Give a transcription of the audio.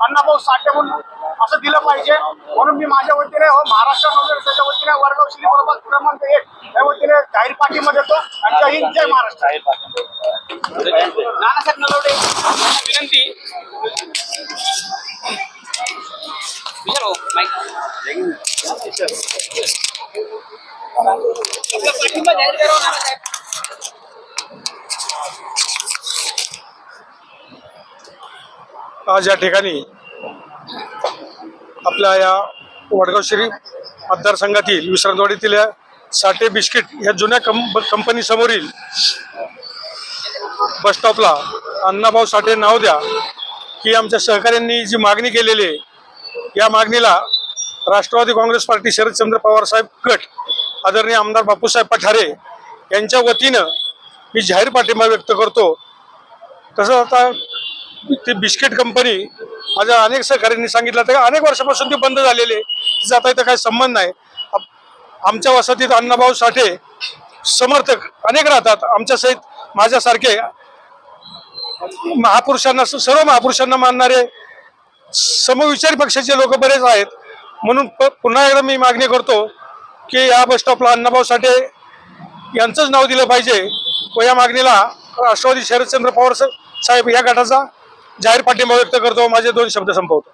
अण्णाभाऊ साठे म्हणून असं दिलं पाहिजे. म्हणून मी माझ्या वतीने व महाराष्ट्र काँग्रेसच्या वतीने वर्ग श्री प्रभाग क्रमांक एक या वतीने जाहीर पाठिंबा देतो आणि जय हिंद जय महाराष्ट्र. नानासाहेब नलवडे. विनंती. विचार भाऊ, माईक. आपला पाठिंबा जाहीर करावा आज या ठिकाणी आपल्या या वडगाव श्री मतदारसंघातील विश्रांतवाडीतील या साठे बिस्किट या जुन्या कंप कंपनीसमोरील बसस्टॉपला बस स्टॉपला अण्णाभाऊ साठे नाव द्या. की आमच्या सहकाऱ्यांनी जी मागणी केलेली आहे या मागणीला राष्ट्रवादी काँग्रेस पार्टी शरदचंद्र पवार साहेब गट आदरणीय आमदार बापूसाहेब पठारे यांच्या वतीनं मी जाहीर पाठिंबा व्यक्त करतो. तसं आता ती बिस्किट कंपनी माझ्या अनेक सहकाऱ्यांनी सांगितलं तर अनेक वर्षापासून ती बंद झालेली जाता तिचा आता इथं काही संबंध नाही. आमच्या वसतीत अण्णाभाऊ साठे समर्थक अनेक राहतात. आमच्या सहित माझ्यासारखे महापुरुषांना सर्व महापुरुषांना मानणारे समविचारी पक्षाचे लोक बरेच आहेत. म्हणून प- पुन्हा एकदा मी मागणी करतो की या बस स्टॉपला अण्णाभाऊ साठे यांचंच नाव दिलं पाहिजे व या मागणीला राष्ट्रवादी शरदचंद्र पवार साहेब या गटाचा जाहीर पाठिंबा व्यक्त करतो. माझे दोन शब्द संपवतो.